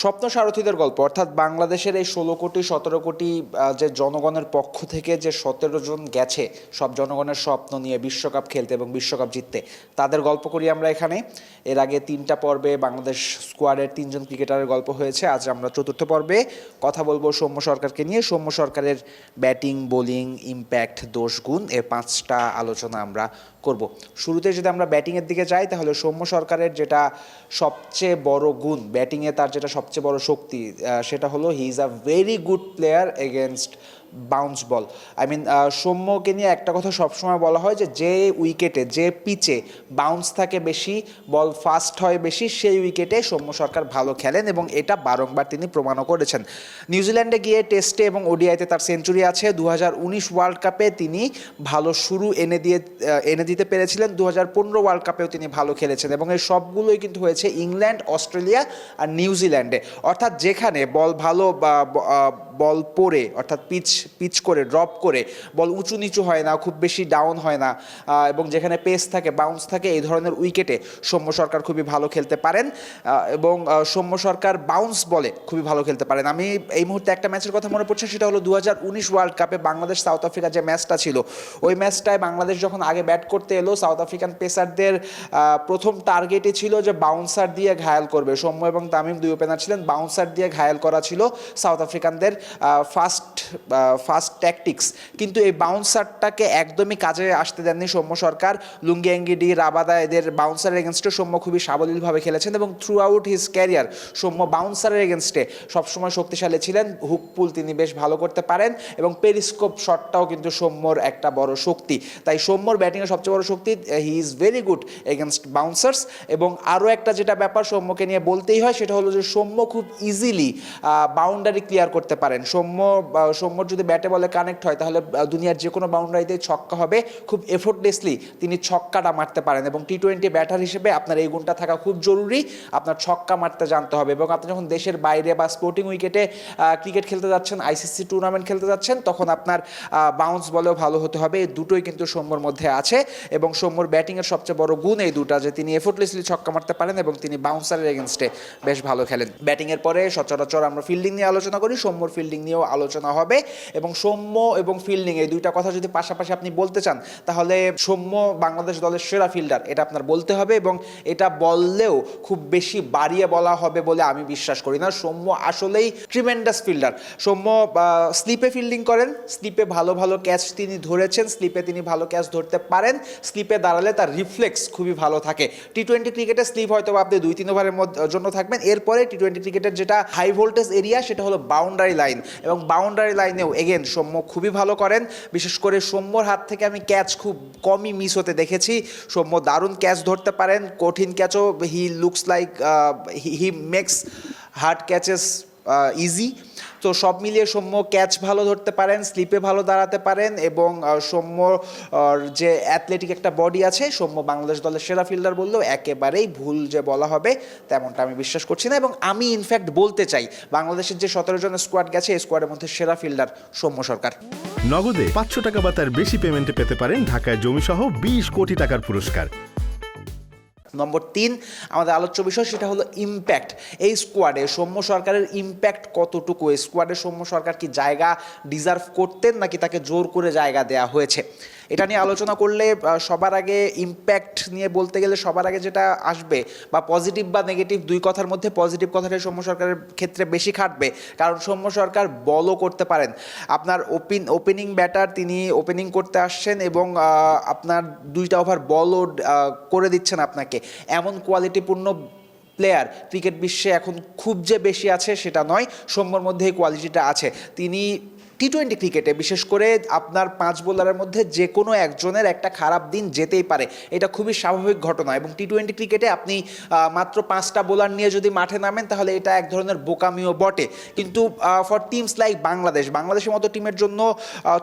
স্বপ্ন সারথীদের গল্প, অর্থাৎ বাংলাদেশের এই ষোলো কোটি, সতেরো কোটি যে জনগণের পক্ষ থেকে যে সতেরো জন গেছে, সব জনগণের স্বপ্ন নিয়ে বিশ্বকাপ খেলতে এবং বিশ্বকাপ জিততে, তাদের গল্প করি আমরা এখানে। এর আগে তিনটা পর্বে বাংলাদেশ স্কোয়াডের তিনজন ক্রিকেটারের গল্প হয়েছে, আজ আমরা চতুর্থ পর্বে। কথা বলব সৌম্য সরকারকে নিয়ে। সৌম্য সরকারের ব্যাটিং, বোলিং, ইম্প্যাক্ট, দোষ, গুণ, এ পাঁচটা আলোচনা আমরা করব। শুরুতে যদি আমরা ব্যাটিংয়ের দিকে যাই, তাহলে সৌম্য সরকারের যেটা সবচেয়ে বড় গুণ, ব্যাটিংয়ে তার যেটা সবচেয়ে বড় শক্তি সেটা হলো he is a very good player against bounce ball I mean সৌম্যকে নিয়ে একটা কথা সবসময় বলা হয় যে যে উইকেটে যে পিচে বাউন্স থাকে বেশি বল ফাস্ট হয় বেশি, সেই উইকেটে সৌম্য সরকার ভালো খেলেন এবং এটা বারংবার তিনি প্রমাণও করেছেন। নিউজিল্যান্ডে গিয়ে টেস্টে এবং ওডিআইতে তার সেঞ্চুরি আছে। দু হাজার উনিশ ওয়ার্ল্ড কাপে তিনি ভালো শুরু এনে দিয়ে এনে দিতে পেরেছিলেন। দু হাজার পনেরো ওয়ার্ল্ড কাপেও তিনি ভালো খেলেছেন এবং এই সবগুলোই কিন্তু হয়েছে ইংল্যান্ড অস্ট্রেলিয়া আর নিউজিল্যান্ডে অর্থাৎ যেখানে বল ভালো বা বল পড়ে, অর্থাৎ পিচ পিচ করে ড্রপ করে, বল উঁচু নিচু হয় না, খুব বেশি ডাউন হয় না এবং যেখানে পেস থাকে বাউন্স থাকে, এই ধরনের উইকেটে সৌম্য সরকার খুবই ভালো খেলতে পারেন এবং সৌম্য সরকার বাউন্স বলে খুবই ভালো খেলতে পারেন। আমি এই মুহূর্তে একটা ম্যাচের কথা মনে পড়ছে, সেটা হলো দু হাজার উনিশ ওয়ার্ল্ড কাপে বাংলাদেশ সাউথ আফ্রিকা যে ম্যাচটা ছিল, ওই ম্যাচটায় বাংলাদেশ যখন আগে ব্যাট করতে এলো সাউথ আফ্রিকান পেসারদের প্রথম টার্গেটই ছিল যে বাউন্সার দিয়ে ঘায়াল করবে। সৌম্য এবং তামিম দুই ওপেনার ছিলেন বাউন্সার দিয়ে ঘায়াল করা ছিল সাউথ আফ্রিকানদের ফার্স্ট ফার্স্ট ট্যাকটিক্স কিন্তু এই বাউন্সারটাকে একদমই কাজে আসতে দেননি সৌম্য সরকার। লুঙ্গি এঙ্গিডি রাবাদা এদের বাউন্সারের এগেনস্টে সৌম্য খুবই সাবলীলভাবে খেলেছেন এবং throughout his career Soumya বাউন্সারের এগেনস্টে সবসময় শক্তিশালী ছিলেন। হুক পুল তিনি বেশ ভালো করতে পারেন এবং পেরিস্কোপ শটটাও কিন্তু সৌম্যর একটা বড় শক্তি। তাই সৌম্যর ব্যাটিংয়ের সবচেয়ে বড় শক্তি he is very good against bouncers এবং আরও একটা যেটা ব্যাপার সৌম্যকে নিয়ে বলতেই হয়, সেটা হলো যে সৌম্য খুব ইজিলি বাউন্ডারি ক্লিয়ার করতে পারেন। সৌম্য সৌম্যর যদি ব্যাটে বলে কানেক্ট হয়, তাহলে দুনিয়ার যে কোনো বাউন্ডারিতে ছক্কা হবে। খুব এফোর্টলেসলি তিনি ছক্কাটা মারতে পারেন এবং টি টোয়েন্টি ব্যাটার হিসেবে আপনার এই গুণটা থাকা খুব জরুরি। আপনার ছক্কা মারতে জানতে হবে এবং আপনি যখন দেশের বাইরে বা স্পোর্টিং উইকেটে ক্রিকেট খেলতে যাচ্ছেন আইসিসি টুর্নামেন্ট খেলতে যাচ্ছেন, তখন আপনার বাউন্স বলেও ভালো হতে হবে। এই দুটোই কিন্তু সৌম্যর মধ্যে আছে এবং সৌম্যর ব্যাটিংয়ের সবচেয়ে বড় গুণ এই দুটা, যে তিনি এফোর্টলেসলি ছক্কা মারতে পারেন এবং তিনি বাউন্সারের এগেনস্টে বেশ ভালো খেলেন। ব্যাটিংয়ের পরে সচরাচর আমরা ফিল্ডিং নিয়ে আলোচনা করি, সৌম্যর ফিল্ডিং নিয়েও আলোচনা হবে এবং সৌম্য এবং ফিল্ডিং এই দুইটা কথা যদি পাশাপাশি আপনি বলতে চান, তাহলে সৌম্য বাংলাদেশ দলের সেরা ফিল্ডার এটা আপনার বলতে হবে এবং এটা বললেও খুব বেশি বাড়িয়ে বলা হবে বলে আমি বিশ্বাস করি না। সৌম্য আসলেই ট্রিমেন্ডাস ফিল্ডার সৌম্য স্লিপে ফিল্ডিং করেন স্লিপে ভালো ভালো ক্যাচ তিনি ধরেছেন স্লিপে তিনি ভালো ক্যাচ ধরতে পারেন স্লিপে দাঁড়ালে তার রিফ্লেক্স খুবই ভালো থাকে। টি টোয়েন্টি ক্রিকেটে স্লিপ হয়তো আপনি দুই, তিন ওভারের জন্য থাকবেন। এরপরে টি টোয়েন্টি ক্রিকেটের যেটা হাই ভোল্টেজ এরিয়া সেটা হলো বাউন্ডারি লাইন এবং বাউন্ডারি লাইনেও এগেন সৌম্য খুবই ভালো করেন। বিশেষ করে সৌম্যর হাত থেকে আমি ক্যাচ খুব কমই মিস হতে দেখেছি। সৌম্য দারুণ ক্যাচ ধরতে পারেন, কঠিন ক্যাচও he looks like he makes hard catches easy তো সব মিলিয়ে সৌম্য ক্যাচ ভালো ধরতে পারেন স্লিপে ভালো দাঁড়াতে পারেন এবং সৌম্য যে অ্যাথলেটিক একটা বডি আছে, সৌম্য বাংলাদেশ দলের সেরা ফিল্ডার বললেও একেবারেই ভুল যে বলা হবে, তেমনটা আমি বিশ্বাস করছি না এবং আমি ইনফ্যাক্ট বলতে চাই, বাংলাদেশের যে সতেরো জনের স্কোয়াড গেছে, এই স্কোয়াডের মধ্যে সেরা ফিল্ডার সৌম্য সরকার। নগদে পাঁচশো টাকা বা তার বেশি পেমেন্টে পেতে পারেন ঢাকায় জমিসহ বিশ কোটি টাকার পুরস্কার। নম্বর তিন, আমাদের আলোচ্য বিষয় সেটা হলো ইম্প্যাক্ট এই স্কোয়াডে সৌম্য সরকারের ইম্প্যাক্ট কতটুকু? স্কোয়াডে সৌম্য সরকার কি জায়গা ডিজার্ভ করতেন নাকি তাকে জোর করে জায়গা দেয়া হয়েছে? এটা নিয়ে আলোচনা করলে সবার আগে ইম্প্যাক্ট নিয়ে বলতে গেলে সবার আগে যেটা আসবে, বা পজিটিভ বা নেগেটিভ দুই কথার মধ্যে পজিটিভ কথাটাই সৌম্য সরকারের ক্ষেত্রে বেশি খাটবে। কারণ সৌম্য সরকার বলও করতে পারেন। আপনার ওপেন ওপেনিং ব্যাটার তিনি ওপেনিং করতে আসছেন এবং আপনার দুইটা ওভার বলও করে দিচ্ছেন আপনাকে। এমন কোয়ালিটিপূর্ণ প্লেয়ার ক্রিকেট বিশ্বে এখন খুব যে বেশি আছে সেটা নয়, সৌম্যর মধ্যে এই কোয়ালিটিটা আছে। তিনি টি টোয়েন্টি ক্রিকেটে বিশেষ করে আপনার পাঁচ বোলারের মধ্যে যে কোনো একজনের একটা খারাপ দিন যেতেই পারে, এটা খুবই স্বাভাবিক ঘটনা। এবং টি টোয়েন্টি ক্রিকেটে আপনি মাত্র পাঁচটা বোলার নিয়ে যদি মাঠে নামেন, তাহলে এটা এক ধরনের বোকামিও বটে। কিন্তু ফর টিমস লাইক বাংলাদেশ বাংলাদেশের মতো টিমের জন্য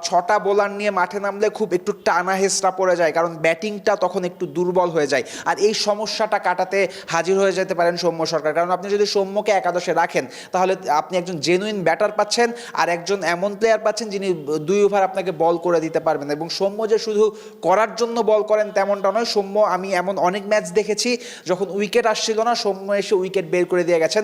ছটা বোলার নিয়ে মাঠে নামলে খুব একটু টানা হেসরা পড়ে যায়, কারণ ব্যাটিংটা তখন একটু দুর্বল হয়ে যায়। আর এই সমস্যাটা কাটাতে হাজির হয়ে যেতে পারেন সৌম্য সরকার। কারণ আপনি যদি সৌম্যকে একাদশে রাখেন, তাহলে আপনি একজন জেনুইন ব্যাটার পাচ্ছেন, আর একজন এমন প্লেয়ার প্লেয়ার পাচ্ছেন যিনি দুই ওভার আপনাকে বল করে দিতে পারবেন এবং সৌম্য যে শুধু করার জন্য বল করেন তেমনটা নয়, সৌম্য আমি এমন অনেক ম্যাচ দেখেছি যখন উইকেট আসছিল না, সৌম্য এসে উইকেট বের করে দিয়ে গেছেন।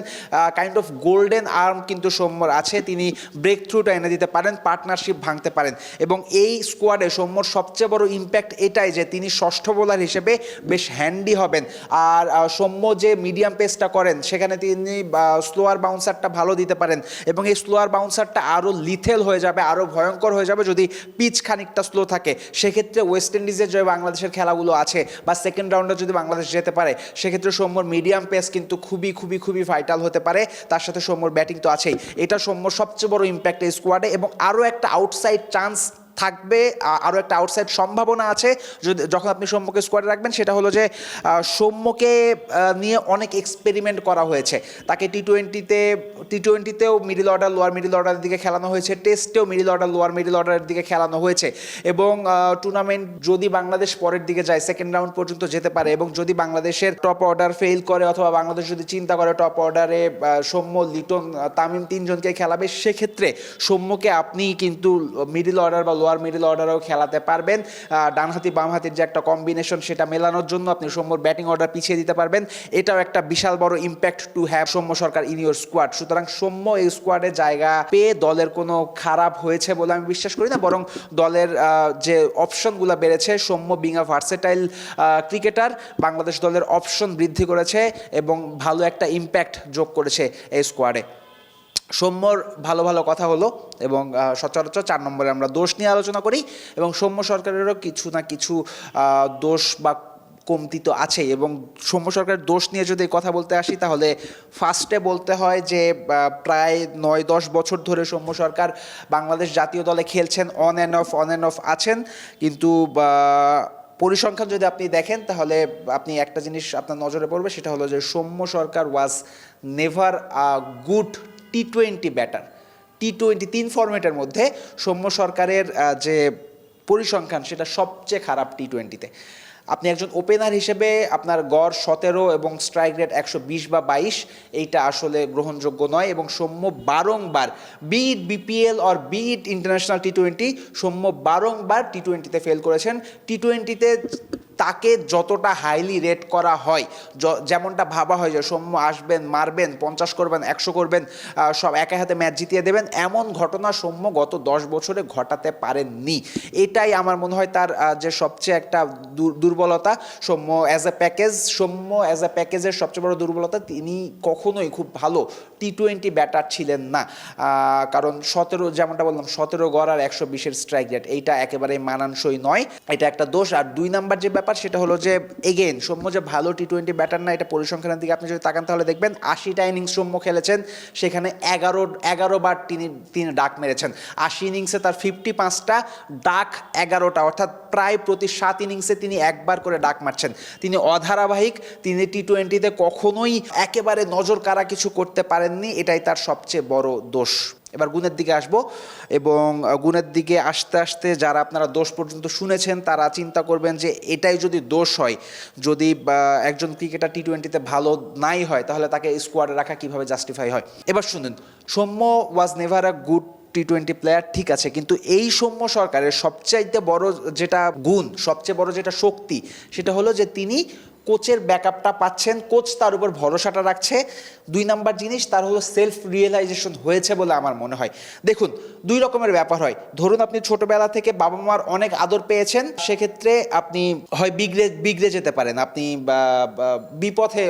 কাইন্ড অফ গোল্ডেন আর্ম কিন্তু সৌম্যর আছে, তিনি ব্রেক থ্রুটা এনে দিতে পারেন পার্টনারশিপ ভাঙতে পারেন। এবং এই স্কোয়াডে সৌম্যর সবচেয়ে বড় ইম্প্যাক্ট এটাই যে তিনি ষষ্ঠ বোলার হিসেবে বেশ হ্যান্ডি হবেন। আর সৌম্য যে মিডিয়াম পেসটা করেন, সেখানে তিনি স্লোয়ার বাউন্সারটা ভালো দিতে পারেন। এবং এই স্লোয়ার বাউন্সারটা আরও লিথেল হয়ে যাবে আরও ভয়ঙ্কর হয়ে যাবে যদি পিচ খানিকটা স্লো থাকে। সেক্ষেত্রে ওয়েস্ট ইন্ডিজের যে বাংলাদেশের খেলাগুলো আছে বা সেকেন্ড রাউন্ডে যদি বাংলাদেশ যেতে পারে, সেক্ষেত্রে সৌম্যর মিডিয়াম পেস কিন্তু খুবই খুবই খুবই ভাইটাল হতে পারে। তার সাথে সৌম্যর ব্যাটিং তো আছেই। এটা সৌম্যর সবচেয়ে বড় ইম্প্যাক্ট এই স্কোয়াডে এবং আরও একটা আউটসাইড চান্স থাকবে আরও একটা আউটসাইড সম্ভাবনা আছে, যদি, যখন আপনি সৌম্যকে স্কোয়াডে রাখবেন, সেটা হলো যে সৌম্যকে নিয়ে অনেক এক্সপেরিমেন্ট করা হয়েছে। তাকে টি টোয়েন্টিতে টি টোয়েন্টিতেও মিডিল অর্ডার লোয়ার মিডিল অর্ডারের দিকে খেলানো হয়েছে টেস্টেও মিডিল অর্ডার লোয়ার মিডিল অর্ডারের দিকে খেলানো হয়েছে। এবং টুর্নামেন্ট যদি বাংলাদেশ পরের দিকে যায় সেকেন্ড রাউন্ড পর্যন্ত যেতে পারে, এবং যদি বাংলাদেশের টপ অর্ডার ফেল করে, অথবা বাংলাদেশ যদি চিন্তা করে টপ অর্ডারে সৌম্য, লিটন, তামিম তিনজনকে খেলাবে, সেক্ষেত্রে সৌম্যকে আপনি কিন্তু মিডিল অর্ডার বা লোয়ার মিডিল অর্ডারেও খেলাতে পারবেন। ডানহাতি, বামহাতির যে একটা কম্বিনেশন সেটা মেলানোর জন্য আপনি সৌম্যর ব্যাটিং অর্ডার পিছিয়ে দিতে পারবেন। এটাও একটা বিশাল বড় impact to have Soumya Sarkar in your squad সুতরাং সৌম্য এই স্কোয়াডে জায়গা পেয়ে দলের কোনো খারাপ হয়েছে বলে আমি বিশ্বাস করি না, বরং দলের যে অপশনগুলো বেড়েছে, Soumya being a versatile cricketer Bangladesh দলের অপশন বৃদ্ধি করেছে এবং ভালো একটা ইম্প্যাক্ট যোগ করেছে এই স্কোয়াডে সৌম্যর ভালো ভালো কথা হলো এবং সচরাচর চার নম্বরে আমরা দোষ নিয়ে আলোচনা করি এবং সৌম্য সরকারেরও কিছু না কিছু দোষ বা কমতি তো আছেই এবং সৌম্য সরকারের দোষ নিয়ে যদি কথা বলতে আসি তাহলে ফার্স্টে বলতে হয় যে প্রায় নয় দশ বছর ধরে সৌম্য সরকার বাংলাদেশ জাতীয় দলে খেলছেন on and off on and off আছেন। কিন্তু পরিসংখ্যান যদি আপনি দেখেন তাহলে আপনি একটা জিনিস আপনার নজরে পড়বে, সেটা হলো যে Soumya Sarkar was never a good T twenty batter T twenty তিন ফরম্যাটের মধ্যে সৌম্য সরকারের যে পরিসংখ্যান, সেটা সবচেয়ে খারাপ টি টোয়েন্টিতে আপনি একজন ওপেনার হিসেবে আপনার গড় সতেরো এবং স্ট্রাইক রেট একশো বিশ বা বাইশ, এইটা আসলে গ্রহণযোগ্য নয় এবং সৌম্য বারংবার be it BPL or be it international T twenty Soumya বারংবার টি টোয়েন্টিতে ফেল করেছেন। টি টোয়েন্টিতে তাকে যতটা হাইলি রেট করা হয় যেমনটা ভাবা হয় যে সৌম্য আসবেন, মারবেন, পঞ্চাশ করবেন, একশো করবেন সব একা হাতে ম্যাচ জিতিয়ে দেবেন, এমন ঘটনা সৌম্য গত দশ বছরে ঘটাতে পারেননি। এটাই আমার মনে হয় তার যে সবচেয়ে একটা দুর- দুর্বলতা, Soumya as a package Soumya as a প্যাকেজের সবচেয়ে বড় দুর্বলতা তিনি কখনোই খুব ভালো টি টোয়েন্টি ব্যাটার ছিলেন না। কারণ সতেরো, যেমনটা বললাম, সতেরো গড় আর একশো বিশের স্ট্রাইক রেট এইটা একেবারে মানানসই নয়। এটা একটা দোষ। আর দুই নাম্বার যে ব্যাপার সেটা হলো যে এগেন সৌম্য যে ভালো টি টোয়েন্টি ব্যাটার না, এটা পরিসংখ্যানের দিকে আপনি যদি তাকান তাহলে দেখবেন আশিটা ইনিংস সৌম্য খেলেছেন, সেখানে এগারো এগারো বার তিনি তিনি ডাক মেরেছেন। আশি ইনিংসে তার ফিফটি পাঁচটা, ডাক এগারোটা, অর্থাৎ প্রায় প্রতি সাত ইনিংসে তিনি একবার করে ডাক মারছেন। তিনি অধারাবাহিক, তিনি টি টোয়েন্টিতে কখনোই একেবারে নজর কারা কিছু করতে পারেননি, এটাই তার সবচেয়ে বড় দোষ। এবার গুণের দিকে আসব এবং গুণের দিকে আসতে আসতে যারা আপনারা দোষ পর্যন্ত শুনেছেন, তারা চিন্তা করবেন যে এটাই যদি দোষ হয়, যদি একজন ক্রিকেটার টি টোয়েন্টিতে ভালো নাই হয়, তাহলে তাকে স্কোয়াডে রাখা কীভাবে জাস্টিফাই হয়? এবার শুনুন, Soumya was never a good T twenty player ঠিক আছে, কিন্তু এই সৌম্য সরকারের সবচাইতে বড় যেটা গুণ, সবচেয়ে বড় যেটা শক্তি, সেটা হলো যে তিনি কোচের ব্যাকআপটা পাচ্ছেন, কোচ তার উপর ভরসাটা রাখছে। দুই নাম্বার জিনিস, তার হলো সেলফ রিয়েলাইজেশন হয়েছে বলে আমার মনে হয়। দেখুন, দুই রকমের ব্যাপার হয়। ধরুন আপনি ছোটবেলা থেকে বাবা মার অনেক আদর পেয়েছেন, সেক্ষেত্রে আপনি হয় বিগড়ে বিগড়ে যেতে পারেন। আপনি বিপথে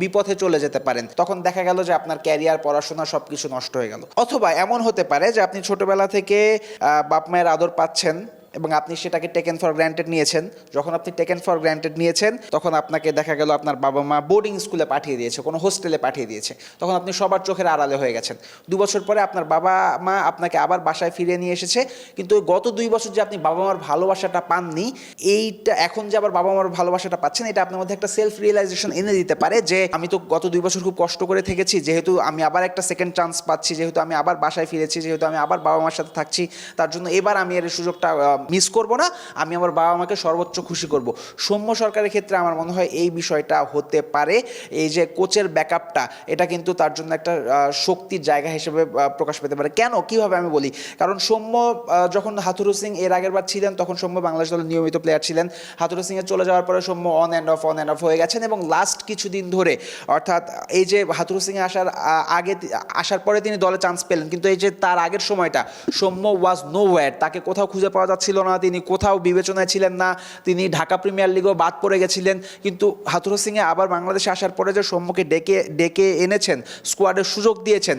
বিপথে চলে যেতে পারেন। তখন দেখা গেল যে আপনার ক্যারিয়ার পড়াশোনা সব কিছু নষ্ট হয়ে গেল। অথবা এমন হতে পারে যে আপনি ছোটবেলা থেকে বাপ মায়ের আদর পাচ্ছেন এবং আপনি সেটাকে টেকেন ফর গ্র্যান্টেড নিয়েছেন। যখন আপনি টেকেন ফর গ্র্যান্টেড নিয়েছেন, তখন আপনাকে দেখা গেল আপনার বাবা মা বোর্ডিং স্কুলে পাঠিয়ে দিয়েছে, কোনো হোস্টেলে পাঠিয়ে দিয়েছে। তখন আপনি সবার চোখের আড়ালে হয়ে গেছেন। দু বছর পরে আপনার বাবা মা আপনাকে আবার বাসায় ফিরিয়ে নিয়ে এসেছে। কিন্তু গত দুই বছর যে আপনি বাবা মার ভালোবাসাটা পাননি, এইটা এখন যে আবার বাবা মার ভালোবাসাটা পাচ্ছেন, এটা আপনার মধ্যে একটা সেলফ রিয়েলাইজেশন এনে দিতে পারে যে, আমি তো গত দুই বছর খুব কষ্ট করে থেকেছি, যেহেতু আমি আবার একটা সেকেন্ড চান্স পাচ্ছি, যেহেতু আমি আবার বাসায় ফিরেছি, যেহেতু আমি আবার বাবা মার সাথে থাকছি, তার জন্য এবার আমি এর সুযোগটা মিস করব না, আমি আমার বাবা মাকে সর্বোচ্চ খুশি করব। সৌম্য সরকারের ক্ষেত্রে আমার মনে হয় এই বিষয়টা হতে পারে। এই যে কোচের ব্যাকআপটা, এটা কিন্তু তার জন্য একটা শক্তির জায়গা হিসেবে প্রকাশ পেতে পারে। কেন? কীভাবে আমি বলি? কারণ সৌম্য যখন হাথুরু সিং এর আগের বার ছিলেন, তখন সৌম্য বাংলাদেশ দলের নিয়মিত প্লেয়ার ছিলেন। হাথুরু সিং এর চলে যাওয়ার পরে Soumya on and off on and off হয়ে গেছেন এবং লাস্ট কিছুদিন ধরে, অর্থাৎ এই যে হাথুরু সিং আসার আগে, আসার পরে তিনি দলে চান্স পেলেন। কিন্তু এই যে তার আগের সময়টা, সৌম্য ওয়াজ নো তাকে কোথাও খুঁজে পাওয়া যাচ্ছিল না, তিনি কোথাও বিবেচনায় ছিলেন না, তিনি ঢাকা প্রিমিয়ার লিগেও বাদ পড়ে গেছিলেন। কিন্তু হাথুরু সিংয়ে আবার বাংলাদেশে আসার পরে যে সৌম্যকে ডেকে ডেকে এনেছেন স্কোয়াডের সুযোগ দিয়েছেন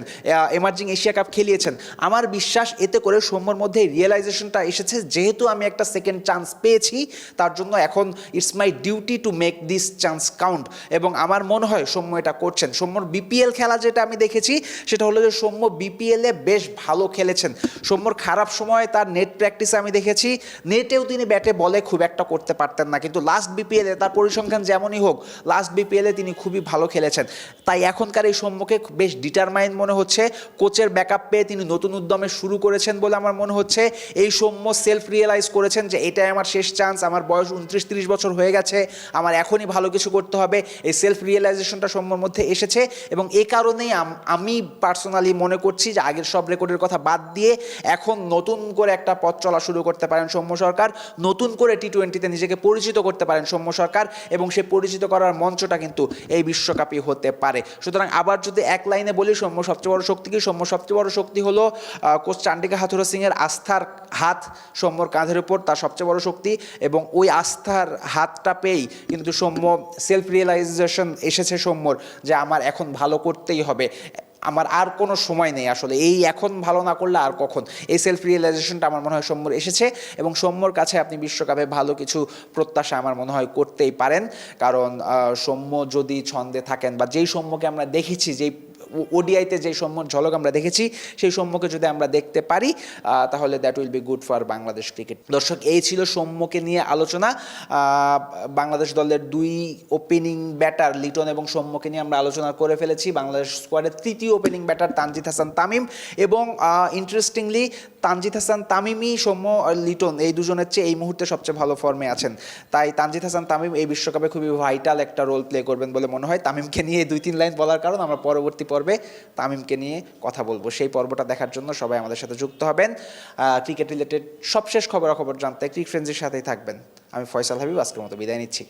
এমার্জিং এশিয়া কাপ খেলিয়েছেন, আমার বিশ্বাস এতে করে সৌম্যর মধ্যে রিয়েলাইজেশনটা এসেছে। যেহেতু আমি একটা সেকেন্ড চান্স পেয়েছি, তার জন্য এখন it's my duty to make this chance count এবং আমার মনে হয় সৌম্য এটা করছেন। সৌম্যর বিপিএল খেলা যেটা আমি দেখেছি, সেটা হলো যে সৌম্য বিপিএলে বেশ ভালো খেলেছেন। সৌম্যর খারাপ সময় তার নেট প্র্যাকটিসে আমি দেখেছি। নেটেও তিনি ব্যাটে বলে খুব একটা করতে পারতেন না। কিন্তু লাস্ট বিপিএলে তার পরিসংখ্যান যেমনই হোক লাস্ট বিপিএলে তিনি খুবই ভালো খেলেছেন। তাই এখনকার এই সৌম্যকে বেশ ডিটারমাইন মনে হচ্ছে, কোচের ব্যাকআপ পেয়ে তিনি নতুন উদ্যমে শুরু করেছেন বলে আমার মনে হচ্ছে। এই সৌম্য সেলফ রিয়েলাইজ করেছেন যে, এটাই আমার শেষ চান্স আমার বয়স উনত্রিশ তিরিশ বছর হয়ে গেছে, আমার এখনই ভালো কিছু করতে হবে। এই সেলফ রিয়েলাইজেশনটা সৌম্যর মধ্যে এসেছে এবং এ কারণেই আমি পার্সোনালি মনে করছি যে, আগের সব রেকর্ডের কথা বাদ দিয়ে এখন নতুন করে একটা পথ চলা শুরু করতে পারেন সৌম্য সরকার, নতুন করে টি টোয়েন্টিতে নিজেকে পরিচিত করতে পারেন সৌম্য সরকার এবং সে পরিচিত করার মঞ্চটা কিন্তু এই বিশ্বকাপই হতে পারে। সুতরাং আবার যদি এক লাইনে বলি, সৌম্য সবচেয়ে বড় শক্তি কি? সৌম্য সবচেয়ে বড় শক্তি হলো কোচ চান্ডিকা হাথুরা সিংয়ের আস্থার হাত সৌম্যর কাঁধের উপর তার সবচেয়ে বড় শক্তি এবং ওই আস্থার হাতটা পেয়েই কিন্তু সৌম্য সেলফ রিয়েলাইজেশন এসেছে সৌম্যর যে আমার এখন ভালো করতেই হবে। আমার আর কোনো সময় নেই আসলে। এই এখন ভালো না করলে আর কখন? এই সেলফ রিয়েলাইজেশনটা আমার মনে হয় সৌম্যর এসেছে এবং সৌম্যর কাছে আপনি বিশ্বকাপে ভালো কিছু প্রত্যাশা আমার মনে হয় করতেই পারেন। কারণ সৌম্য যদি ছন্দে থাকেন বা যেই সৌম্যকে আমরা দেখেছি, যেই ওডিআইতে যে সৌম্যর ঝলক আমরা দেখেছি, সেই সৌম্যকে যদি আমরা দেখতে পারি তাহলে that will be good for Bangladesh cricket দর্শক, এই ছিল সৌম্যকে নিয়ে আলোচনা। বাংলাদেশ দলের দুই ওপেনিং ব্যাটার লিটন এবং সৌম্যকে নিয়ে আমরা আলোচনা করে ফেলেছি। বাংলাদেশ স্কোয়াডের তৃতীয় ওপেনিং ব্যাটার তানজিদ হাসান তামিম এবং ইন্টারেস্টিংলি তানজিদ হাসান তামিমই সৌম্য লিটন এই দুজনের চেয়ে এই মুহূর্তে সবচেয়ে ভালো ফর্মে আছেন। তাই তানজিদ হাসান তামিম এই বিশ্বকাপে খুবই ভাইটাল একটা রোল প্লে করবেন বলে মনে হয়। তামিমকে নিয়ে দুই তিন লাইন বলার কারণ আমরা পরবর্তী পর্বে তামিমকে নিয়ে কথা বলব। সেই পর্বটা দেখার জন্য সবাই আমাদের সাথে যুক্ত হবেন। ক্রিকেট রিলেটেড সবশেষ খবরাখবর জানতে ক্রিক ফ্রেন্ডসের সাথেই থাকবেন। আমি ফয়সাল হাবিব, আজকের মতো বিদায় নিচ্ছি।